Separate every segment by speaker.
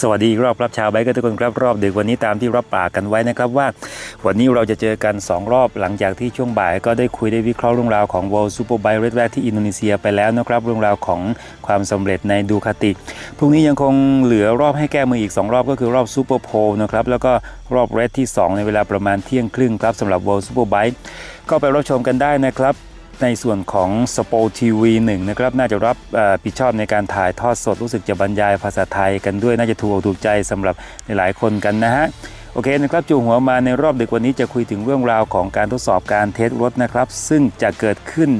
Speaker 1: สวัสดีรอบครับชาวไบค์เกอร์ทุกคนครับรอบดึกวันนี้ตามที่รับปากกันไว้นะครับว่า วันนี้เราจะเจอกัน 2 รอบหลังจากที่ช่วงบ่ายก็ได้คุยได้วิเคราะห์เรื่องราวของ World Superbike Red Race ที่อินโดนีเซียไปแล้วนะครับเรื่องราวของความสำเร็จในดูคาติพรุ่งนี้ยังคงเหลือรอบให้แก้มืออีก 2 รอบก็คือรอบซูเปอร์โพลนะครับแล้วก็รอบเรดที่ 2 ในเวลาประมาณเที่ยงครึ่งครับสำหรับ World Superbike ก็ไปรับชมกันได้นะครับ ในส่วนของสปอทีวีหนึ่งนะครับน่าจะรับผิดชอบในการถ่ายทอดสดรู้สึกจะบรรยายภาษาไทยกันด้วยน่าจะถูกถูกใจสำหรับหลายคนกันนะฮะโอเคนะครับจูหัวมาในรอบดึกวันนี้จะคุยถึงเรื่องราวของการทดสอบการเทสรถนะครับ ซึ่งจะเกิดขึ้น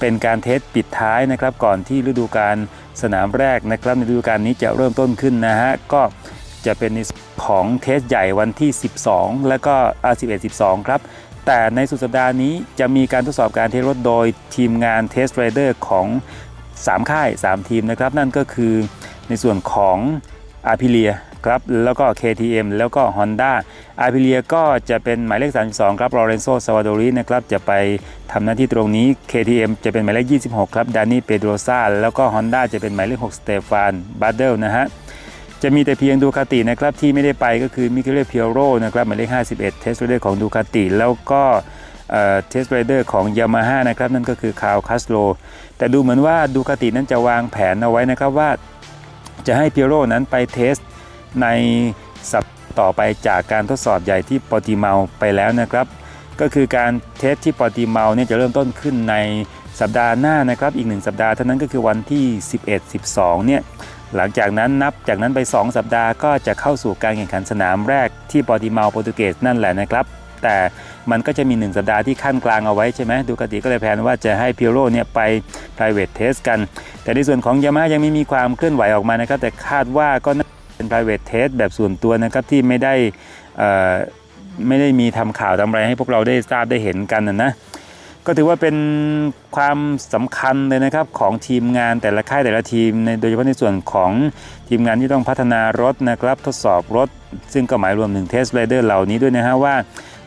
Speaker 1: เป็นการเทสปิดท้ายนะครับ ก่อนที่ฤดูกาลสนามแรกนะครับ ในฤดูกาลนี้จะเริ่มต้นขึ้นนะฮะก็จะเป็นของเทสใหญ่วันที่ 12 แล้วก็อ11 12 ครับ แต่ในสุดสัปดาห์นี้จะมีการทดสอบการเทสรถโดยทีมงานเทสไรเดอร์ของ 3 ค่าย 3 ทีมนะครับ นั่นก็คือในส่วนของอาพิเลียครับแล้วก็ KTM แล้วก็ Honda อาพิเลียก็จะเป็นหมายเลข 32 ครับลอเรนโซซาวาโดรินะครับจะไปทำหน้าที่ตรงนี้ KTM จะเป็นหมายเลข 26 ครับดานิเปโดรซาแล้วก็ Honda จะเป็นหมายเลข 6 สเตฟานบัตเดลนะฮะ จะมีแต่เพียงดูคาตินะครับที่ไม่ได้ไปก็คือมิเคเลเพียโรนะครับหมายเลข 51 เทสไรเดอร์ของดูคาติแล้วก็เทสไรเดอร์ของยามาฮ่านะครับนั่นก็คือคาร์ลคัสโลแต่ดูเหมือนว่าดูคาตินั้นจะวางแผนเอาไว้นะครับว่า จะให้เพียโรนั้นไปเทสในสัปต่อไปจากการทดสอบใหญ่ที่ปอติเมาไปแล้วนะครับ ก็คือการเทสที่ปอติเมาเนี่ยจะเริ่มต้นขึ้นในสัปดาห์หน้านะครับ อีกหนึ่งสัปดาห์เท่านั้นก็คือวันที่ 11-12เนี่ย หลังจากนั้นนับจากนั้นไป 2 สัปดาห์ก็จะเข้าสู่การแข่งขันสนามแรกที่ปอติเมาโปรตุเกสนั่นแหละนะครับ แต่มันก็จะมี 1 สัปดาห์ที่ขั้นกลางเอาไว้ใช่ไหมดูกติก็เลยแพลนว่าจะให้พิโรเนี่ยไป private test กัน แต่ในส่วนของยามายังไม่มีความเคลื่อนไหวออกมานะครับ แต่คาดว่าก็น่าเป็น private test แบบส่วนตัวนะครับที่ไม่ได้ไม่ได้มีทำข่าวทำอะไรให้พวกเราได้ทราบได้เห็นกันนะนะ ก็ถือว่าเป็นความสำคัญเลยนะครับของทีมงานแต่ละค่ายแต่ละทีมในโดยเฉพาะในส่วนของทีมงานที่ต้องพัฒนารถนะครับทดสอบรถ ซึ่งก็หมายรวมถึงเทสไรเดอร์เหล่านี้ด้วยนะฮะว่า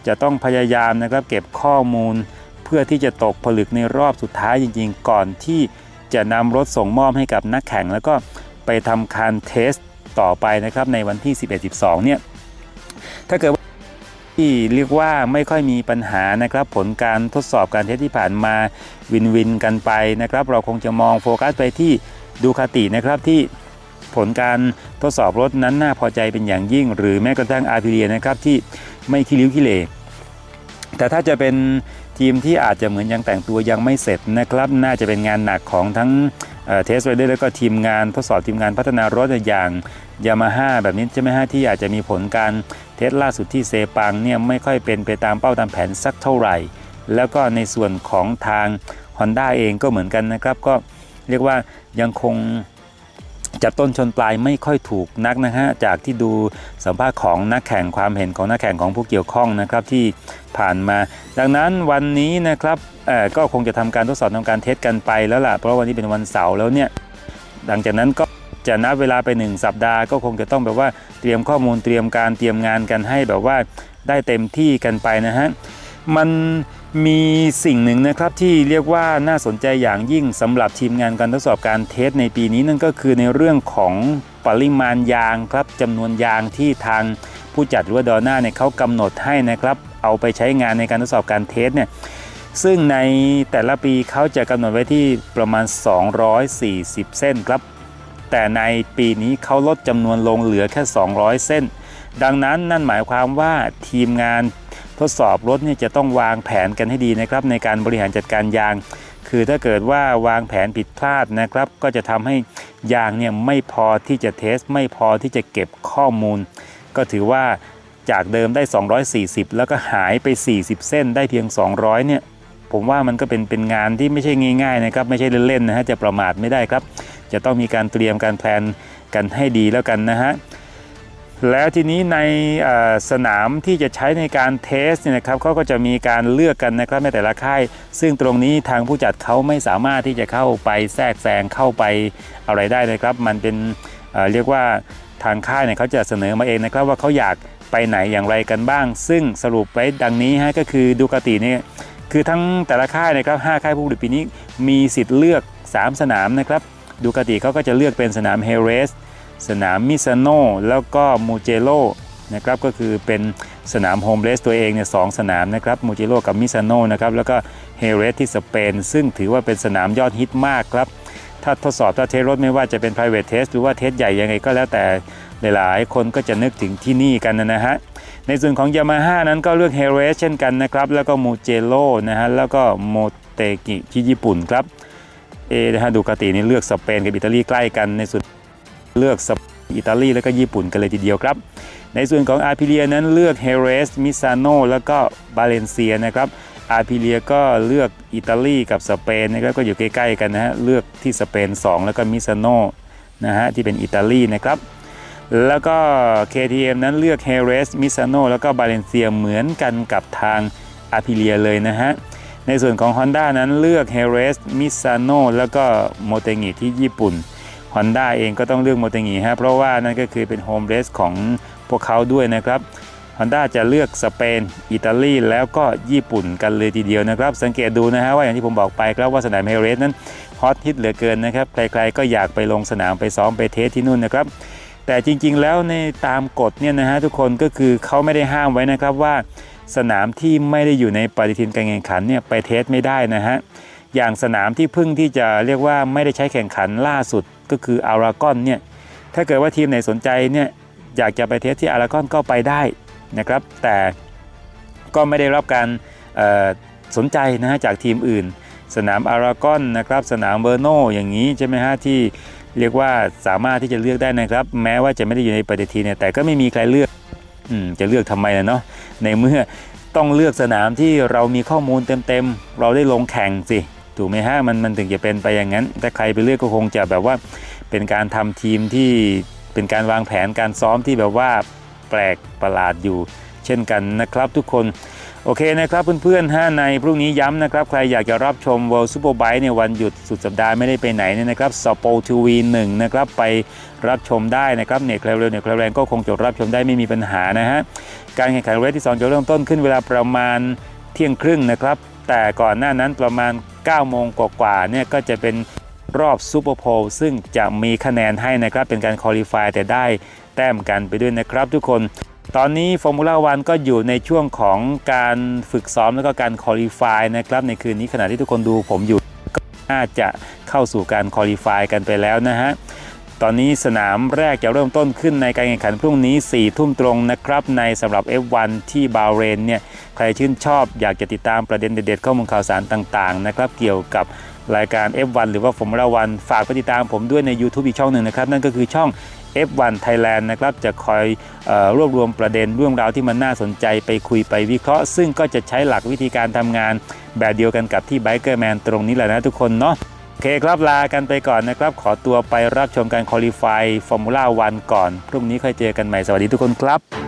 Speaker 1: จะต้องพยายามนะครับเก็บข้อมูล เพื่อที่จะตกผลึกในรอบสุดท้ายจริง ๆ ก่อนที่จะนำรถส่งมอบให้กับนักแข่ง แล้วก็ไปทำการเทสต่อไปนะครับในวันที่ 11-12 เนี่ยถ้าเกิด ที่เรียกว่าไม่ค่อยมีปัญหานะครับ ผลการทดสอบการเทสที่ผ่านมาวินวินกันไปนะครับ เราคงจะมองโฟกัสไปที่ดูคาตินะครับที่ผลการทดสอบรถนั้นน่าพอใจเป็นอย่างยิ่ง หรือแม้กระทั่งอาร์พิเลียนะครับที่ไม่คิริ้วคิเล่แต่ถ้าจะเป็น ทีมที่อาจจะเหมือนยังแต่งตัวยังไม่เสร็จนะครับน่าจะเป็นงานหนักของทั้งเทสไรเดอร์แล้วก็ทีมงานทดสอบทีมงานพัฒนารถอย่างยามาฮ่าแบบนี้ใช่ไหมฮะที่อาจจะมีผลการเทสล่าสุดที่เซปังเนี่ยไม่ค่อยเป็นไปตามเป้าตามแผนสักเท่าไหร่ แล้วก็ในส่วนของทาง Honda เองก็เหมือนกันนะครับ ก็เรียกว่ายังคง จับต้นชนปลายไม่ค่อยถูกนักนะฮะจากที่ดูสัมภาษณ์ของนักแข่งความเห็นของนักแข่งของผู้เกี่ยวข้องนะครับที่ผ่านมา ดังนั้นวันนี้นะครับก็คงจะทำการทดสอบทำการเทสกันไปแล้วล่ะเพราะวันนี้เป็นวันเสาร์แล้วเนี่ยหลังจากนั้นก็จะนับเวลาไป 1 สัปดาห์ก็คงจะต้องแบบว่าเตรียมข้อมูลเตรียมการเตรียมงานกันให้แบบว่าได้เต็มที่กันไปนะฮะมัน มีสิ่งหนึ่งนะครับที่เรียกว่าน่าสนใจอย่างยิ่งสำหรับทีมงานการทดสอบการเทสในปีนี้นั่นก็คือในเรื่องของปริมาณยางครับจำนวนยางที่ทางผู้จัดหรือว่าดอน่าเนี่ยเขากำหนดให้นะครับ เอาไปใช้งานในการทดสอบการเทสเนี่ยซึ่งในแต่ละปีเขาจะกำหนดไว้ที่ประมาณ 240 เส้นครับ แต่ในปีนี้เขาลดจำนวนลงเหลือแค่ 200 เส้น ดังนั้นนั่นหมายความว่าทีมงาน ทดสอบรถเนี่ยจะต้องวางแผนกันให้ดีนะครับ ในการบริหารจัดการยาง คือถ้าเกิดว่าวางแผนผิดพลาดนะครับ ก็จะทำให้ยางเนี่ยไม่พอที่จะเทส ไม่พอที่จะเก็บข้อมูล ก็ถือว่าจากเดิมได้ 240 แล้วก็หายไป 40 เส้นได้เพียง 200 เนี่ยผมว่ามันก็เป็นเป็นงานที่ไม่ใช่ง่ายๆนะครับไม่ใช่เล่นๆนะฮะจะประมาทไม่ได้ครับ จะต้องมีการเตรียมการแพลนกันให้ดีแล้วกันนะฮะ แล้วทีนี้ในสนามที่จะใช้ในการเทสเนี่ยนะครับเขาก็จะมีการเลือกกันนะครับในแต่ละค่าย ซึ่งตรงนี้ทางผู้จัดเขาไม่สามารถที่จะเข้าไปแทรกแซงเข้าไปอะไรได้นะครับ มันเป็นเเรียกว่าทางค่ายเนี่ยเขาจะเสนอมาเองนะครับว่าเขาอยากไปไหนอย่างไรกันบ้าง ซึ่งสรุปไว้ดังนี้ฮะก็คือดูกาติเนี่ยคือทั้งแต่ละค่ายนะครับ5ค่ายผู้ผลิตปีนี้มีสิทธิ์เลือก 3 สนามนะครับดูกาติเขาก็จะเลือกเป็นสนามเฮเรส สนามมิซานโนแล้วก็มูเจโ o นะครับก็คือเป็นสนามโฮมเรสตัวเองเนี่ยสองสนามนะครับมูเจโ o กับมิซานโนนะครับแล้วก็เฮเรสที่สเปน ซึ่งถือว่าเป็นสนามยอดฮิตมากครับ ถ้าทดสอบถ้าเทสรถไม่ว่าจะเป็น private test หรือว่าเทสใหญ่ยังไงก็แล้วแต่หลายๆ คนก็จะนึกถึงที่นี่กันนะฮะ ในส่วนของ Yamaha นั้นก็เลือก h e r e s เช่นกันนะครับแล้วก็ m u g e l o นะฮะแล้วก็ m o t e g i ที่ญี่ปุ่นครับเอนะฮะดูกตินี่เลือกสเปนกับอิตาลีใกล้กันในส่วน เลือกสอิตาลีแล้วก็ญี่ปุ่นกันเลยทีเดียวครับ ในส่วนของอา p ิเลียนั้นเลือก h e r e s Misano แล้วก็บาเลนเซียนะครับอาพิเลียก็เลือกอิตาลีกับสเปนนะครับก็อยู่ใกล้ๆกันนะฮะเลือกที่สเปน 2 แล้วก็มิซานโนนะฮะที่เป็นอิตาลีนะครับแล้วก็ KTM นั้นเลือก h e r e s Misano แล้วก็บาเลนเซียเหมือนกันกับทางอาพิเลียเลยนะฮะในส่วนของ Honda นั้นเลือก h e r e s Misano แล้วก็โมเตงิที่ญี่ปุ่น Honda เองก็ต้องเลือกโมเตงิฮะเพราะว่านั่นก็คือเป็นโฮมเรสของพวกเขาด้วยนะครับ Honda จะเลือกสเปน อิตาลีแล้วก็ญี่ปุ่นกันเลยทีเดียวนะครับ สังเกตดูนะฮะว่าอย่างที่ผมบอกไปครับว่าสนามเฮเรสนั้นฮอตฮิตเหลือเกินนะครับ ใครๆก็อยากไปลงสนามไปซ้อมไปเทสที่นู่นนะครับ แต่จริงๆแล้วในตามกฎเนี่ยนะฮะทุกคนก็คือเขาไม่ได้ห้ามไว้นะครับว่าสนามที่ไม่ได้อยู่ในปฏิทินการแข่งขันเนี่ยไปเทสไม่ได้นะฮะอย่างสนามที่เพิ่งที่จะเรียกว่าไม่ได้ใช้แข่งขันล่าสุด ก็คืออารากอนเนี่ยถ้าเกิดว่าทีมไหนสนใจเนี่ยอยากจะไปเทสที่อารากอนก็ไปได้นะครับ แต่ก็ไม่ได้รับการสนใจนะฮะจากทีมอื่น สนามอารากอนนะครับสนามเบอร์โนอย่างนี้ใช่ไหมฮะที่เรียกว่าสามารถที่จะเลือกได้นะครับ แม้ว่าจะไม่ได้อยู่ในปฏิทินเนี่ยแต่ก็ไม่มีใครเลือกอืจะเลือกทำไมล่ะเนาะในเมื่อต้องเลือกสนามที่เรามีข้อมูลเต็มๆ เราได้ลงแข่งสิ ถูกไหมฮะมันมันถึงจะเป็นไปอย่างนั้น ถ้าใครไปเลือกก็คงจะแบบว่าเป็นการทำทีมที่เป็นการวางแผนการซ้อมที่แบบว่าแปลกประหลาดอยู่ เช่นกันนะครับทุกคนโอเคนะครับเพื่อนๆฮะในพรุ่งนี้ย้ำนะครับ ใครอยากจะรับชม World Superbike ในวันหยุดสุดสัปดาห์ไม่ได้ไปไหนเนี่ยนะครับสปอทีวีหนึ่งนะครับไปรับชมได้นะครับเน็ตเร็วๆเน็ตแรงก็คงจะรับชมได้ไม่มีปัญหานะฮะการแข่งขันเรสที่ 2 จะเริ่มต้นขึ้นเวลาประมาณเที่ยงครึ่งนะครับ แต่ก่อนหน้านั้นประมาณ 9 โมงกว่าๆเนี่ยก็จะเป็นรอบซูเปอร์โพลซึ่งจะมีคะแนนให้นะครับ เป็นการคอลี่ฟายแต่ได้แต้มกันไปด้วยนะครับทุกคน ตอนนี้ฟอร์มูล่าวันก็อยู่ในช่วงของการฝึกซ้อมแล้วก็การคอลี่ฟายนะครับ ในคืนนี้ขณะที่ทุกคนดูผมอยู่ก็น่าจะเข้าสู่การคอลี่ฟายกันไปแล้วนะฮะ ตอนนี้สนามแรกจะเริ่มต้นขึ้นในการแข่งขันพรุ่งนี้ 4 ทุ่มตรงนะครับ ในสำหรับ F1 ที่บาเรนเนี่ยใครชื่นชอบอยากจะติดตามประเด็นเด็ดๆข้อมูลข่าวสารต่างๆนะครับเกี่ยวกับรายการ F1 หรือว่าฟอร์มูล่าวันฝากไปติดตามผมด้วยใน YouTube อีกช่องหนึ่งนะครับ นั่นก็คือช่อง F1 Thailand นะครับ จะคอยออรวบรวมประเด็นเรื่องราวที่มันน่าสนใจไปคุยไปวิเคราะห์ ซึ่งก็จะใช้หลักวิธีการทำงานแบบเดียวกันกับที่ Biker Man ตรงนี้แหละนะทุกคนเนาะ โอเคครับลากันไปก่อนนะครับ ขอตัวไปรับชมการคอลี่ไฟฟอร์มูล่าวันก่อน พรุ่งนี้ค่อยเจอกันใหม่สวัสดีทุกคนครับ